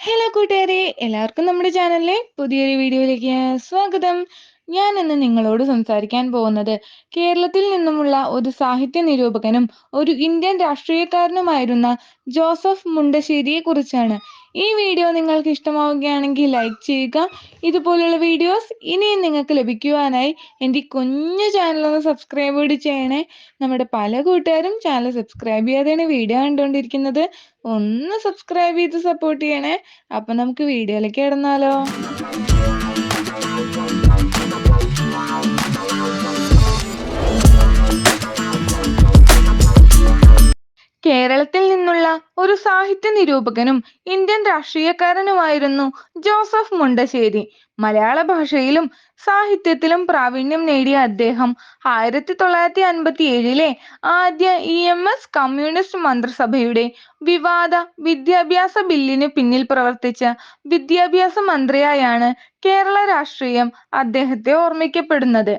Hello കൂട്ടുകാരെ. എല്ലാവർക്കും നമ്മുടെ ചാനലിലെ പുതിയൊരു വീഡിയോയിലേക്ക് സ്വാഗതം. ഞാൻ ഇന്ന് നിങ്ങളോട് സംസാരിക്കാൻ പോകുന്നത് കേരളത്തിൽ നിന്നുമുള്ള ഒരു സാഹിത്യ നിരൂപകനും ഒരു ഇന്ത്യൻ രാഷ്ട്രീയക്കാരനുമായിരുന്ന ജോസഫ് മുണ്ടശ്ശേരിയെ കുറിച്ചാണ് ഈ വീഡിയോ നിങ്ങൾക്ക് ഇഷ്ടമാവുകയാണെങ്കിൽ ലൈക്ക് ചെയ്യുക. ഇതുപോലുള്ള വീഡിയോസ് ഇനിയും നിങ്ങൾക്ക് ലഭിക്കുവാനായി എന്റെ ഈ കുഞ്ഞു ചാനൽ ഒന്ന് സബ്സ്ക്രൈബ് കൂടി ചെയ്യണേ. നമ്മുടെ പല കൂട്ടുകാരും ചാനൽ സബ്സ്ക്രൈബ് ചെയ്യാതെയാണ് വീഡിയോ കണ്ടുകൊണ്ടിരിക്കുന്നത്. ഒന്ന് സബ്സ്ക്രൈബ് ചെയ്ത് സപ്പോർട്ട് ചെയ്യണേ. അപ്പൊ നമുക്ക് വീഡിയോയിലേക്ക് കിടന്നാലോ. ഒരു സാഹിത്യ നിരൂപകനും ഇന്ത്യൻ രാഷ്ട്രീയക്കാരനുമായിരുന്നു ജോസഫ് മുണ്ടശ്ശേരി. മലയാള ഭാഷയിലും സാഹിത്യത്തിലും പ്രാവീണ്യം നേടിയ അദ്ദേഹം ആയിരത്തി തൊള്ളായിരത്തി അൻപത്തി ഏഴിലെ ആദ്യ ഇ എം എസ് കമ്മ്യൂണിസ്റ്റ് മന്ത്രിസഭയുടെ വിവാദ വിദ്യാഭ്യാസ ബില്ലിന് പിന്നിൽ പ്രവർത്തിച്ച വിദ്യാഭ്യാസ മന്ത്രിയായാണ് കേരള രാഷ്ട്രീയം അദ്ദേഹത്തെ ഓർമ്മിക്കപ്പെടുന്നത്.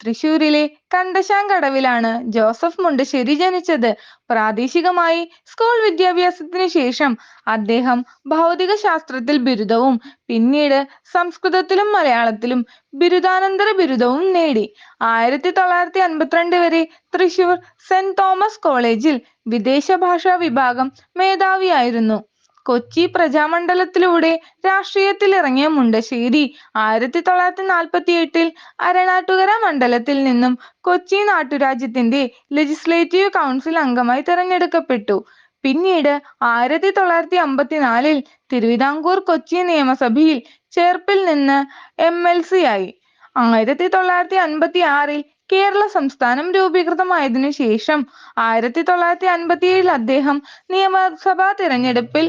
തൃശൂരിലെ കണ്ടശാങ്കടവിലാണ് ജോസഫ് മുണ്ടശ്ശേരി ജനിച്ചത്. പ്രാദേശികമായി സ്കൂൾ വിദ്യാഭ്യാസത്തിന് ശേഷം അദ്ദേഹം ഭൗതിക ശാസ്ത്രത്തിൽ ബിരുദവും പിന്നീട് സംസ്കൃതത്തിലും മലയാളത്തിലും ബിരുദാനന്തര ബിരുദവും നേടി. ആയിരത്തി തൊള്ളായിരത്തി അൻപത്തിരണ്ട് വരെ തൃശൂർ സെന്റ് തോമസ് കോളേജിൽ വിദേശ ഭാഷാ വിഭാഗം മേധാവിയായിരുന്നു. കൊച്ചി പ്രജാമണ്ഡലത്തിലൂടെ രാഷ്ട്രീയത്തിൽ ഇറങ്ങിയ മുണ്ടശ്ശേരി ആയിരത്തി തൊള്ളായിരത്തി നാൽപ്പത്തി എട്ടിൽ അരണാട്ടുകര മണ്ഡലത്തിൽ നിന്നും കൊച്ചി നാട്ടുരാജ്യത്തിന്റെ ലെജിസ്ലേറ്റീവ് കൗൺസിൽ അംഗമായി തിരഞ്ഞെടുക്കപ്പെട്ടു. പിന്നീട് ആയിരത്തി തൊള്ളായിരത്തി അമ്പത്തിനാലിൽ തിരുവിതാംകൂർ കൊച്ചി നിയമസഭയിൽ ചേർപ്പിൽ നിന്ന് എം എൽ സി ആയി ആയിരത്തി തൊള്ളായിരത്തി അൻപത്തി ആറിൽ കേരള സംസ്ഥാനം രൂപീകൃതമായതിനു ശേഷം ആയിരത്തി തൊള്ളായിരത്തി അൻപത്തി ഏഴിൽ അദ്ദേഹം നിയമസഭാ തിരഞ്ഞെടുപ്പിൽ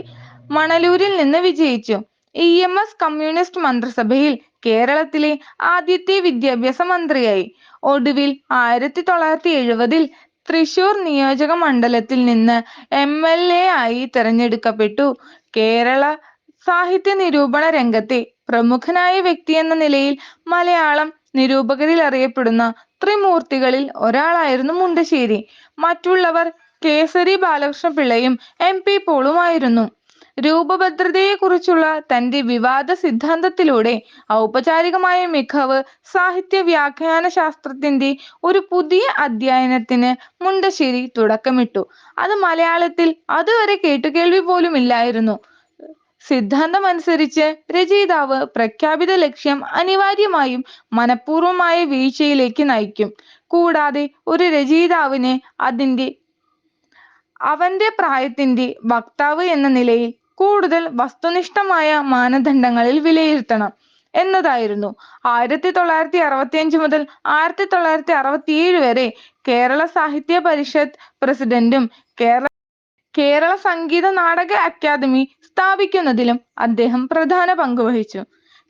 മണലൂരിൽ നിന്ന് വിജയിച്ചു. ഇ എം എസ് കമ്മ്യൂണിസ്റ്റ് മന്ത്രിസഭയിൽ കേരളത്തിലെ ആദ്യത്തെ വിദ്യാഭ്യാസ മന്ത്രിയായി. ഒടുവിൽ ആയിരത്തി തൊള്ളായിരത്തി എഴുപതിൽ തൃശൂർ നിയോജക മണ്ഡലത്തിൽ നിന്ന് എം എൽ എ ആയി തിരഞ്ഞെടുക്കപ്പെട്ടു. കേരള സാഹിത്യ നിരൂപണ രംഗത്തെ പ്രമുഖനായ വ്യക്തി എന്ന നിലയിൽ മലയാളം നിരൂപകരിൽ അറിയപ്പെടുന്ന ത്രിമൂർത്തികളിൽ ഒരാളായിരുന്നു മുണ്ടശ്ശേരി. മറ്റുള്ളവർ കേസരി ബാലകൃഷ്ണ പിള്ളയും എം പി പോളുമായിരുന്നു. രൂപഭദ്രതയെക്കുറിച്ചുള്ള തന്റെ വിവാദ സിദ്ധാന്തത്തിലൂടെ ഔപചാരികമായ മികവ് സാഹിത്യ വ്യാഖ്യാന ശാസ്ത്രത്തിന്റെ ഒരു പുതിയ അധ്യയനത്തിന് മുണ്ടശ്ശേരി തുടക്കമിട്ടു. അത് മലയാളത്തിൽ അതുവരെ കേട്ടുകേൾവി പോലും ഇല്ലായിരുന്നു സിദ്ധാന്തമനുസരിച്ച് രചയിതാവ് പ്രഖ്യാപിത ലക്ഷ്യം അനിവാര്യമായും മനഃപൂർവമായ വീഴ്ചയിലേക്ക് നയിക്കും. കൂടാതെ ഒരു രചയിതാവിന് അതിന്റെ അവന്റെ പ്രായത്തിന്റെ വക്താവ് എന്ന നിലയിൽ കൂടുതൽ വസ്തുനിഷ്ഠമായ മാനദണ്ഡങ്ങളിൽ വിലയിരുത്തണം എന്നതായിരുന്നു. ആയിരത്തി തൊള്ളായിരത്തി അറുപത്തി അഞ്ച് മുതൽ ആയിരത്തി തൊള്ളായിരത്തി അറുപത്തി ഏഴ് വരെ കേരള സാഹിത്യ പരിഷത്ത് പ്രസിഡന്റും കേരള കേരള സംഗീത നാടക അക്കാദമി സ്ഥാപിക്കുന്നതിലും അദ്ദേഹം പ്രധാന പങ്ക് വഹിച്ചു.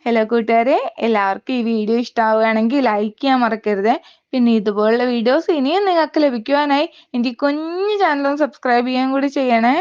ഹലോ കൂട്ടുകാരെ എല്ലാവർക്കും ഈ വീഡിയോ ഇഷ്ടമാവുകയാണെങ്കിൽ ലൈക്ക് ചെയ്യാൻ മറക്കരുത്. പിന്നെ ഇതുപോലുള്ള വീഡിയോസ് ഇനിയും നിങ്ങൾക്ക് ലഭിക്കുവാനായി എന്റെ കുഞ്ഞു ഒന്ന് സബ്സ്ക്രൈബ് ചെയ്യാൻ കൂടി ചെയ്യണേ.